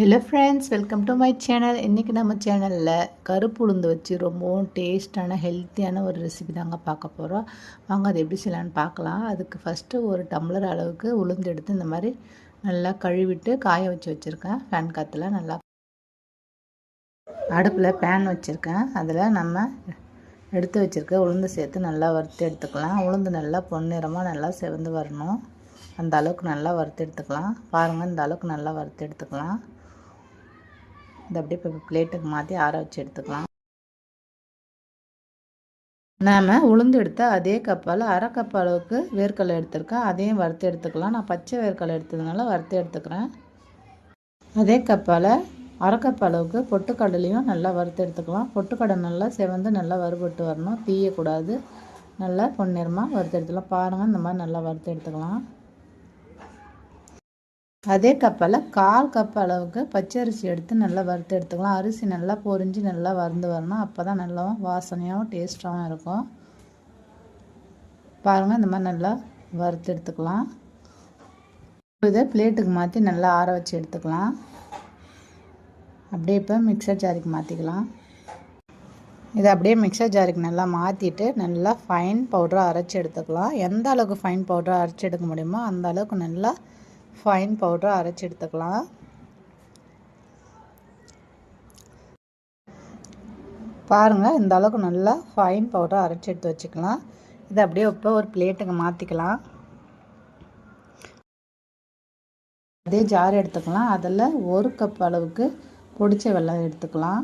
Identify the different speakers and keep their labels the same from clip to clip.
Speaker 1: Hello friends welcome to my channel இன்றைக்கி நம்ம சேனலில் கருப்பு உளுந்து வச்சு ரொம்பவும் டேஸ்டான ஹெல்த்தியான ஒரு ரெசிபி தாங்க பார்க்க போகிறோம் வாங்க அது எப்படி செய்யலான்னு பார்க்கலாம். அதுக்கு ஃபஸ்ட்டு ஒரு டம்ளர் அளவுக்கு உளுந்து எடுத்து இந்த மாதிரி நல்லா கழுவிட்டு காய வச்சு வச்சுருக்கேன். ஃபேன் காற்றுல நல்லா அடுப்பில் பேன் வச்சுருக்கேன். அதில் நம்ம எடுத்து வச்சுருக்க உளுந்து சேர்த்து நல்லா வறுத்து எடுத்துக்கலாம். உளுந்து நல்லா பொன்னிறமாக நல்லா செவந்து வரணும். அந்த அளவுக்கு நல்லா வறுத்து எடுத்துக்கலாம். பாருங்கள் இந்த அளவுக்கு நல்லா வறுத்து எடுத்துக்கலாம். இதை அப்படியே இப்போ பிளேட்டுக்கு மாற்றி ஆற வச்சு எடுத்துக்கலாம். நாம் உளுந்து எடுத்தால் அதே கப்பால் அரை கப் அளவுக்கு வேர்க்கடலை எடுத்துருக்கேன். அதையும் வறுத்து எடுத்துக்கலாம். நான் பச்சை வேர்க்கடலை எடுத்ததுனால வறுத்து எடுத்துக்கிறேன். அதே கப்பால் அரை கப் அளவுக்கு பொட்டுக்கடலையும் நல்லா வறுத்து எடுத்துக்கலாம். பொட்டுக்கடலை நல்லா செவந்து நல்லா வறுபட்டு வரணும். தீயக்கூடாது. நல்லா பொன்னிறமாக வறுத்து எடுத்துக்கலாம். பாருங்கள் இந்த மாதிரி நல்லா வறுத்து எடுத்துக்கலாம். அதே கப்பில் கால் கப் அளவுக்கு பச்சரிசி எடுத்து நல்லா வறுத்து எடுத்துக்கலாம். அரிசி நல்லா பொரிஞ்சு நல்லா வறுந்து வரணும். அப்போ தான் நல்லா வாசனையாகவும் டேஸ்ட்டாகவும் இருக்கும். பாருங்கள் இந்த மாதிரி நல்லா வறுத்து எடுத்துக்கலாம். இதை பிளேட்டுக்கு மாற்றி நல்லா ஆற வச்சு எடுத்துக்கலாம். அப்படியே இப்போ மிக்சர் ஜாரிக்கு மாற்றிக்கலாம் இதை அப்படியே மிக்சர் ஜாருக்கு நல்லா மாற்றிட்டு நல்லா ஃபைன் பவுடராக அரைச்சி எடுத்துக்கலாம். எந்த அளவுக்கு ஃபைன் பவுடராக அரைச்சி எடுக்க முடியுமோ அந்த அளவுக்கு நல்லா ஃபைன் பவுடரை அரைச்சி எடுத்துக்கலாம். பாருங்கள் இந்த அளவுக்கு நல்லா ஃபைன் பவுடரை அரைச்சி எடுத்து வச்சுக்கலாம். இதை அப்படியே இப்போ ஒரு பிளேட்டுக்கு மாற்றிக்கலாம் அதே ஜார் எடுத்துக்கலாம். அதில் ஒரு கப் அளவுக்கு பொடிச்ச வெள்ளம் எடுத்துக்கலாம்.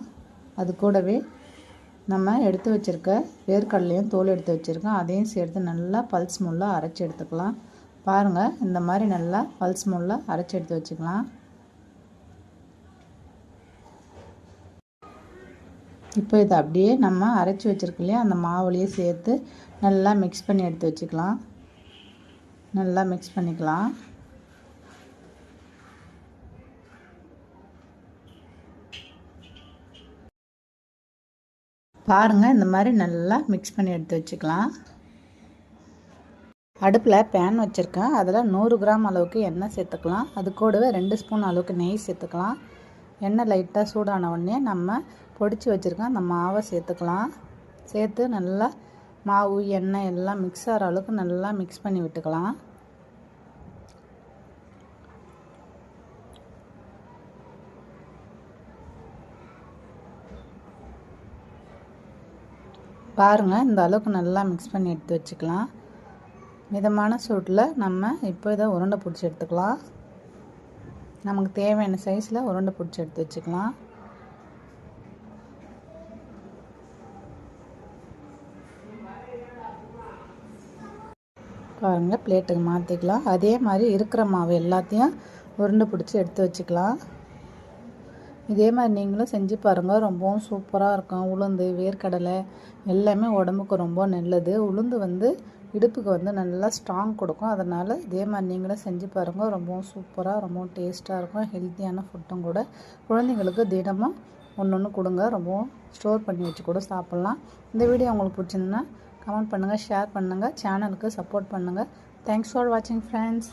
Speaker 1: அது கூடவே நம்ம எடுத்து வச்சுருக்க வேர்க்கடலையும் தோல் எடுத்து வச்சுருக்கோம். அதையும் சேர்த்து நல்லா பல்ஸ் முள்ளாக அரைச்சி எடுத்துக்கலாம். பாருங்கள் இந்த மாதிரி நல்லா பல்ஸ் முள்ளாக அரைச்சி எடுத்து வச்சுக்கலாம். இப்போ இதை அப்படியே நம்ம அரைச்சி வச்சுருக்க இல்லையா அந்த மாவுலேயே சேர்த்து நல்லா மிக்ஸ் பண்ணி எடுத்து வச்சுக்கலாம். நல்லா மிக்ஸ் பண்ணிக்கலாம். பாருங்கள் இந்த மாதிரி நல்லா மிக்ஸ் பண்ணி எடுத்து வச்சுக்கலாம். அடுப்பில் பேன் வச்சுருக்கேன். அதில் நூறு கிராம் அளவுக்கு எண்ணெய் சேர்த்துக்கலாம். அது கூடவே ரெண்டு ஸ்பூன் அளவுக்கு நெய் சேர்த்துக்கலாம். எண்ணெய் லைட்டாக சூடான உடனே நம்ம பொடிச்சு வச்சுருக்கோம் அந்த மாவை சேர்த்துக்கலாம். சேர்த்து நல்லா மாவு எண்ணெய் எல்லாம் மிக்ஸ் ஆகிற அளவுக்கு நல்லா மிக்ஸ் பண்ணி விட்டுக்கலாம். பாருங்கள் இந்த அளவுக்கு நல்லா மிக்ஸ் பண்ணி எடுத்து வச்சுக்கலாம். மிதமான சூட்டில் நம்ம இப்போ இதை உருண்டை பிடிச்சி எடுத்துக்கலாம். நமக்கு தேவையான சைஸில் உருண்டை பிடிச்சி எடுத்து வச்சுக்கலாம். பாருங்கள் பிளேட்டுக்கு மாற்றிக்கலாம் அதே மாதிரி இருக்கிற மாவு எல்லாத்தையும் உருண்டை பிடிச்சி எடுத்து வச்சுக்கலாம். இதே மாதிரி நீங்களும் செஞ்சு பாருங்கள் ரொம்பவும் சூப்பராக இருக்கும். உளுந்து வேர்க்கடலை எல்லாமே உடம்புக்கு ரொம்ப நல்லது. உளுந்து வந்து இடுப்புக்கு வந்து நல்லா ஸ்ட்ராங் கொடுக்கும். அதனால் இதே மாதிரி நீங்களும் செஞ்சு பாருங்கள் ரொம்பவும் சூப்பராக ரொம்பவும் டேஸ்ட்டாக இருக்கும். ஹெல்த்தியான ஃபுட்டும் கூட. குழந்தைங்களுக்கு தினமும் ஒன்று ஒன்று கொடுங்க. ரொம்பவும் ஸ்டோர் பண்ணி வச்சு கூட சாப்பிட்லாம். இந்த வீடியோ உங்களுக்கு பிடிச்சிருந்தா கமெண்ட் பண்ணுங்கள் ஷேர் பண்ணுங்கள் சேனலுக்கு சப்போர்ட் பண்ணுங்கள் தேங்க்ஸ் ஃபார் வாட்சிங் ஃப்ரெண்ட்ஸ்